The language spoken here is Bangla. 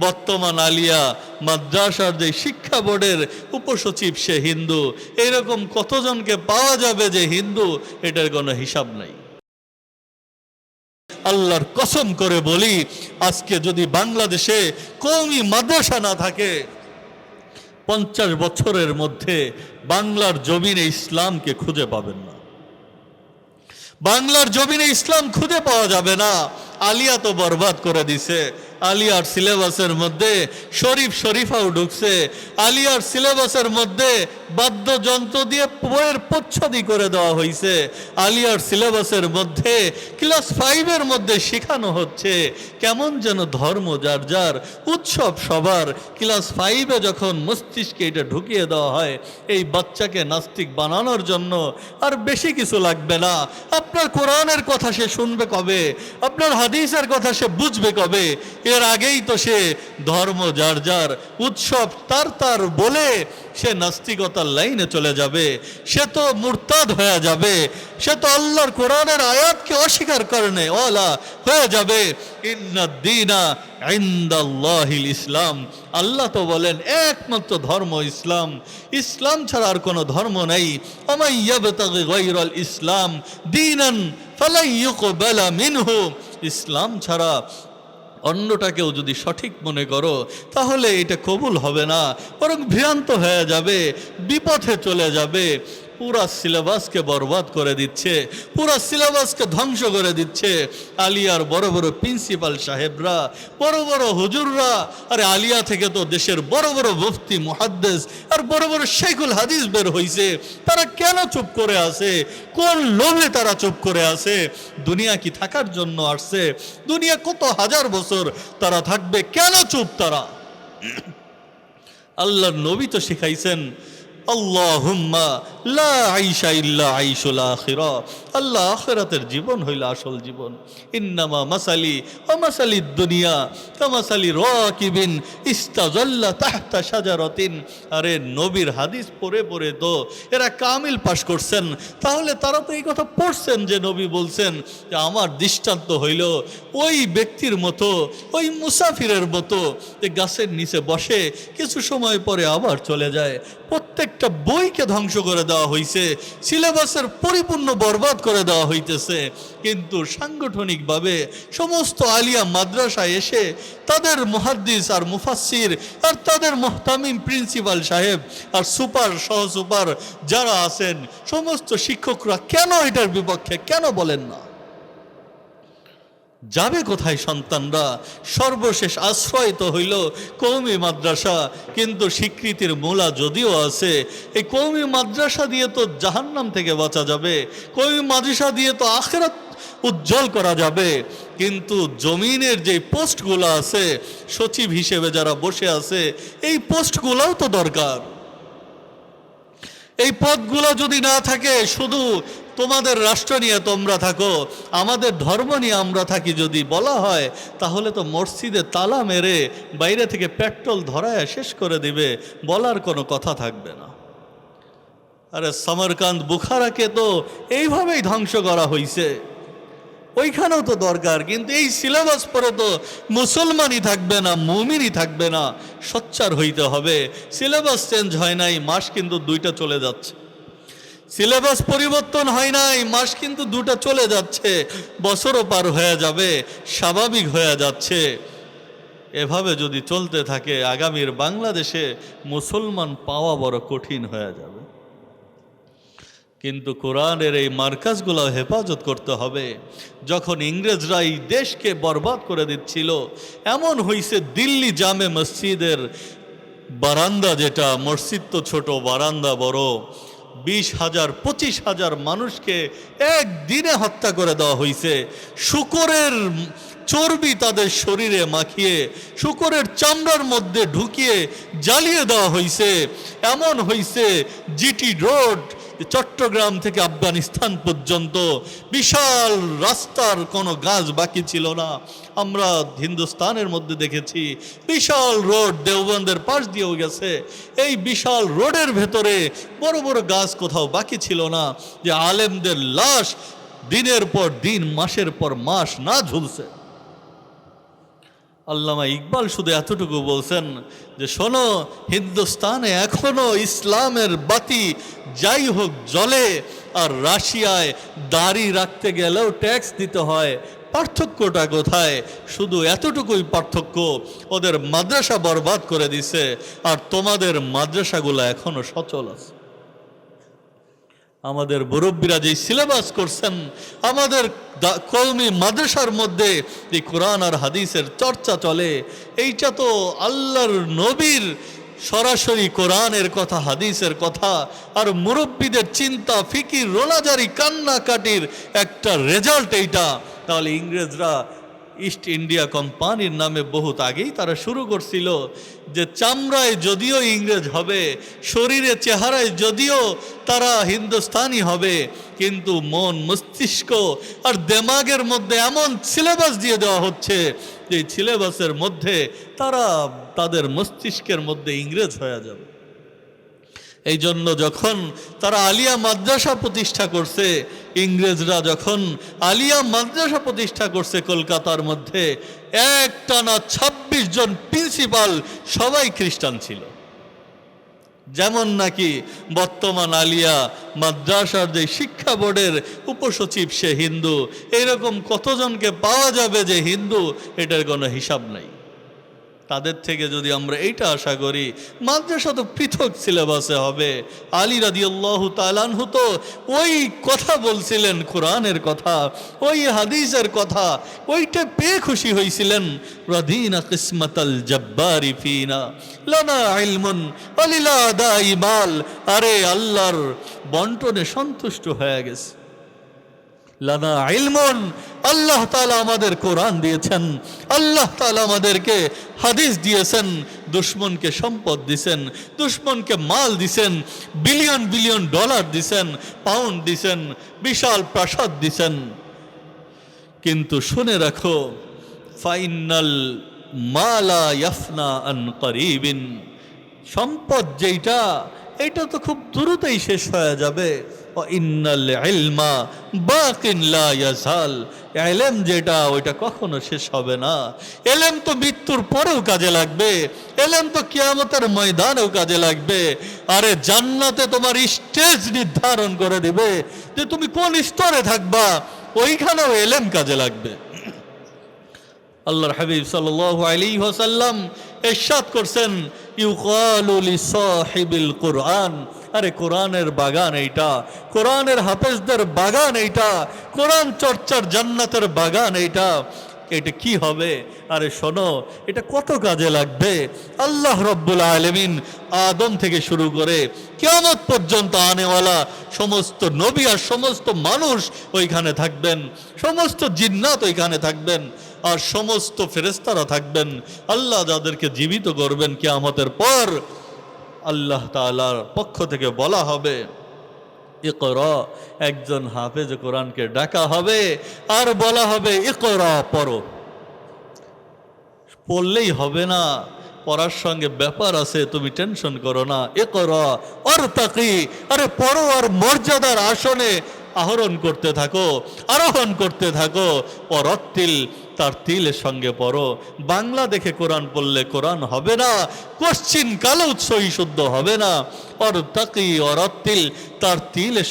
বর্তমান আলিয়া মাদ্রাসার যে শিক্ষা বোর্ডের উপসচিব সে হিন্দু। এরকম কতজনকে পাওয়া যাবে যে হিন্দু, এটার কোনো হিসাব নাই। আল্লাহর কসম করে বলি, আজকে যদি বাংলাদেশে কৌমি মাদ্রাসা না থাকে, পঞ্চাশ বছরের মধ্যে বাংলার জমিনে ইসলামকে খুঁজে পাবেন না। বাংলার জমিনে ইসলাম খুঁজে পাওয়া যাবে না। আলিয়া তো বরবাদ করে দিছে। আলিয়ার সিলেবাসের মধ্যে শরীফ শরীফাও ঢুকছে। আলিয়ার সিলেবাসের মধ্যে বাদ্যযন্ত্র দিয়ে বইয়ের প্রচ্ছদি করে দেওয়া হয়েছে আলিয়ার সিলেবাসের মধ্যে ক্লাস ফাইভের মধ্যে শেখানো হচ্ছে। কেমন যেন ধর্ম যার যার, উৎসব সবার। ক্লাস ফাইভে যখন মস্তিষ্কে এটা ঢুকিয়ে দেওয়া হয়, এই বাচ্চাকে নাস্তিক বানানোর জন্য আর বেশি কিছু লাগবে না। আপনার কোরআনের কথা সে শুনবে কবে? আপনার হাদিসের কথা সে বুঝবে কবে? এর আগেই তো সে ধর্ম যার যার উৎসব তার তার বলে সে নাস্তিকতার লাইনে চলে যাবে। সে তো মুরতাদ হয়ে যাবে। সে তো আল্লাহর কোরআনের আয়াতকে অস্বীকার করে ওলা হয়ে যাবে। ইসলাম। আল্লাহ তো বলেন, একমাত্র ধর্ম ইসলাম। ইসলাম ছাড়া আর কোনো ধর্ম নেই। ইয়াবতাগি ইসলাম ইউকবালা মিনহু। ইসলাম ছাড়া অন্যটাকেও যদি সঠিক মনে করো, তাহলে এটা কবুল হবে না, বরং ভ্রান্ত হয়ে যাবে, বিপথে চলে যাবে। পুরা সিলেবাসকে বরবাদ করে দিচ্ছে, পুরা সিলেবাসকে ধ্বংস করে দিচ্ছে। আলিয়ার বড় বড় প্রিন্সিপাল সাহেবরা, বড় বড় হুজুররা, আরে আলিয়া থেকে তো দেশের বড় বড় মুফতি, মুহাদ্দেস আর বড় বড় শেখুল হাদিস বের হইছে। তারা কেন চুপ করে আছে? কোন লোভে তারা চুপ করে আছে? দুনিয়া কি থাকার জন্য আসছে? দুনিয়া কত হাজার বছর তারা থাকবে? কেন চুপ তারা? আল্লাহর নবী তো শিখাইছেন আল্লাহ আখিরাতের জীবন হইল আসল জীবন। ইন্নামা মাসালি দুনিয়া আরে নবীর হাদিস পড়ে পড়ে তো এরা কামিল পাশ করছেন। তাহলে তারা তো এই কথা পড়ছেন যে নবী বলছেন যে আমার দৃষ্টান্ত হইল ওই ব্যক্তির মতো, ওই মুসাফিরের মতো যে গাছের নিচে বসে কিছু সময় পরে আবার চলে যায়। প্রত্যেকটা বইকে ধ্বংস করে দেওয়া হয়েছে সিলেবাসের পরিপূর্ণ বরবাদ করে দেওয়া হইতেছে। কিন্তু সাংগঠনিকভাবে সমস্ত আলিয়া মাদ্রাসায় এসে তাদের মুহাদ্দিস আর মুফাসির আর তাদের মোহতামিম প্রিন্সিপাল সাহেব আর সুপার সহ সুপার যারা আছেন, সমস্ত শিক্ষকরা কেন এটার বিপক্ষে? কেন বলেন না? যাবে কোথায় সন্তানরা? সর্বশেষ আশ্রয় তো হইল কৌমি মাদ্রাসা। কিন্তু স্বীকৃতির মূলা যদিও আছে, এই কৌমি মাদ্রাসা দিয়ে তো জাহান্নাম থেকে বাঁচা যাবে। কৌমি মাদ্রাসা দিয়ে তো আখেরাত উজ্জ্বল করা যাবে। কিন্তু জমিনের যে পোস্টগুলো আছে, সচিব হিসেবে যারা বসে আছে, এই পোস্টগুলোও তো দরকার। এই পদগুলো যদি না থাকে, শুধু তোমাদের রাষ্ট্র নিয়ে তোমরা থাকো, আমাদের ধর্ম নিয়ে আমরা থাকি যদি বলা হয়, তাহলে তো মসজিদে তালা মেরে বাইরে থেকে পেট্রোল ধরায় শেষ করে দিবে, বলার কোনো কথা থাকবে না। আরে সমরকান্ত বুখারাকে তো এইভাবেই ধ্বংস করা হয়েছে ওইখানেও তো দরকার, কিন্তু এই সিলেবাস পরে তো মুসলমানই থাকবে না, মুমিনই থাকবে না, সচ্চার হইতে হবে। সিলেবাস চেঞ্জ হয় নাই, মাস কিন্তু দুইটা চলে যাচ্ছে। সিলেবাস পরিবর্তন হয় নাই, মাস কিন্তু দুটা চলে যাচ্ছে, বছরও পার হয়ে যাবে, স্বাভাবিক হয়ে যাচ্ছে। এভাবে যদি চলতে থাকে, আগামীর বাংলাদেশে মুসলমান পাওয়া বড় কঠিন হয়ে যাবে। কিন্তু কোরআনের এই মার্কাজগুলো হেফাজত করতে হবে। যখন ইংরেজরা এই দেশকে বরবাদ করে দিচ্ছিল, এমন হইছে দিল্লি জামে মসজিদের বারান্দা যেটা, মসজিদ তো ছোট, বারান্দা বড়। বিশ হাজার, পঁচিশ হাজার মানুষকে একদিনে হত্যা করে দেওয়া হয়েছে শুকরের চর্বি তাদের শরীরে মাখিয়ে, শুকরের চামড়ার মধ্যে ঢুকিয়ে জ্বালিয়ে দেওয়া হয়েছে এমন হয়েছে জিটি রোড চট্টগ্রাম থেকে আফগানিস্তান পর্যন্ত বিশাল রাস্তার কোনো গাছ বাকি ছিল না। আমরা হিন্দুস্তানের মধ্যে দেখেছি, বিশাল রোড দেওবন্দের পাশ দিয়েও গেছে। এই বিশাল রোডের ভেতরে বড় বড় গাছ কোথাও বাকি ছিল না। যে আলেমদের লাশ দিনের পর দিন, মাসের পর মাস না ঝুলছে। আল্লামা ইকবাল শুধু এতটুকু বলছেন যে শোনো, হিন্দুস্তানে এখনও ইসলামের বাতি যাই হোক জলে আর রাশিয়ায় দাড়ি রাখতে গেলেও ট্যাক্স দিতে হয়। পার্থক্যটা কোথায়? শুধু এতটুকুই পার্থক্য, ওদের মাদ্রাসা বরবাদ করে দিছে। আর তোমাদের মাদ্রাসাগুলো এখনও সচল আছে। আমাদের মুরব্বীরা যে সিলেবাস করছেন, আমাদের কওমি মাদ্রাসার মধ্যে এই কোরআন আর হাদিসের চর্চা চলে। এইটা তো আল্লাহর নবীর সরাসরি কোরআনের কথা, হাদিসের কথা, আর মুরব্বীদের চিন্তা, ফিকির, রোলাজারি, কান্নাকাটির একটা রেজাল্ট এইটা। তাহলে ইংরেজরা ইস্ট ইন্ডিয়া কোম্পানির নামে বহুত আগেই তারা শুরু করছিল যে চামড়ায় যদিও ইংরেজ হবে, শরীরে চেহারায় যদিও তারা হিন্দুস্তানি হবে, কিন্তু মন মস্তিষ্ক আর দেমাগের মধ্যে এমন সিলেবাস দিয়ে দেওয়া হচ্ছে যে সিলেবাসের মধ্যে তারা তাদের মস্তিষ্কের মধ্যে ইংরেজ হয়ে যাবে। এই জন্য যখন তারা আলিয়া মাদ্রাসা প্রতিষ্ঠা করছে, ইংরেজরা যখন আলিয়া মাদ্রাসা প্রতিষ্ঠা করছে কলকাতার মধ্যে একটানা ছাব্বিশ জন প্রিন্সিপাল সবাই খ্রিস্টান ছিল। যেমন নাকি বর্তমান আলিয়া মাদ্রাসার যে শিক্ষা বোর্ডের উপসচিব সে হিন্দু এরকম কতজনকে পাওয়া যাবে যে হিন্দু, এটার কোনো হিসাব নাই। তাদের থেকে যদি আমরা এইটা আশা করি, মাদ্রাসা তো পৃথক সিলেবাসে হবে। আলী রাদি আল্লাহ তালানহু তো ওই কথা বলছিলেন, কোরআনের কথা, ওই হাদিসের কথা, ওইটা পেয়ে খুশি হয়েছিলেন রদিনা কিসমতাল জব্বারি ফিনা, লানা ইলমুন অলিলা দাইমাল আরে আল্লাহর বন্টনে সন্তুষ্ট হয়ে গেছে। লানা ইলমুন আল্লাহ তালা আমাদের কোরআন দিয়েছেন, আল্লাহ তালা আমাদেরকে হাদিস দিয়েছেন, দুশ্মনকে সম্পদ দিছেন, দুশ্মনকে মাল দিছেন, বিলিয়ন বিলিয়ন ডলার দিছেন, পাউন্ড দিছেন, বিশাল প্রাসাদ দিছেন। কিন্তু শুনে রাখো, ফাইনাল মালা ইয়াফনা আন করিবিন। সম্পদ যেইটা এটা তো খুব দ্রুতই শেষ হয়ে যাবে। ও ইন্নাল ইলমা বাকিন লা ইয়াজাল। এলেম যেটা, ওইটা কখনো শেষ হবে না। এলেম তো মৃত্যুর পরেও কাজে লাগবে। এলেম তো কিয়ামতের ময়দানেও কাজে লাগবে। আরে জান্নাতে তোমার স্টেজ নির্ধারণ করে দিবে যে তুমি কোন স্তরে থাকবা, ওইখানেও এলেম কাজে লাগবে। আল্লাহর হাবিব সাল্লাল্লাহু আলাইহি ওয়াসাল্লাম ইরশাদ করছেন, ইউকালু লিসাহিবিল কুরআন। আরে কোরআনের বাগান এইটা, কোরআনের হাফেজদের বাগান এইটা, কোরআন চর্চার জান্নাতের বাগান এইটা। এটা কি হবে? আরে শোনো, এটা কত কাজে লাগবে? আল্লাহ রব্বুল আলমিন আদম থেকে শুরু করে কিয়ামত পর্যন্ত আনেওয়ালা সমস্ত নবী আর সমস্ত মানুষ ওইখানে থাকবেন, সমস্ত জিন্নাত ওইখানে থাকবেন, আর সমস্ত ফেরেস্তারা থাকবেন। আল্লাহ যাদেরকে জীবিত করবেন কিয়ামতের পর আল্লাহ তাআলার পক্ষ থেকে বলা হবে, ইকরা, একজন হাফেজ কোরআনকে ডাকা হবে আর বলা হবে, ইকরা, পড়ো। পড়লেই হবে না, পড়ার সঙ্গে ব্যাপার আছে, তুমি টেনশন করো না এ করো আর তাকি আরে পড়ো আর মর্যাদার আসনে আহরণ করতে থাকো, আরোহণ করতে থাকো পরত্তিল তার তিলের সঙ্গে পড়ো। বাংলা দেখে কোরআন পড়লে কোরআন হবে না। কোশ্চিন কালো উৎসই শুদ্ধ হবে না। অর তাকি অরত্তিল তার তিলের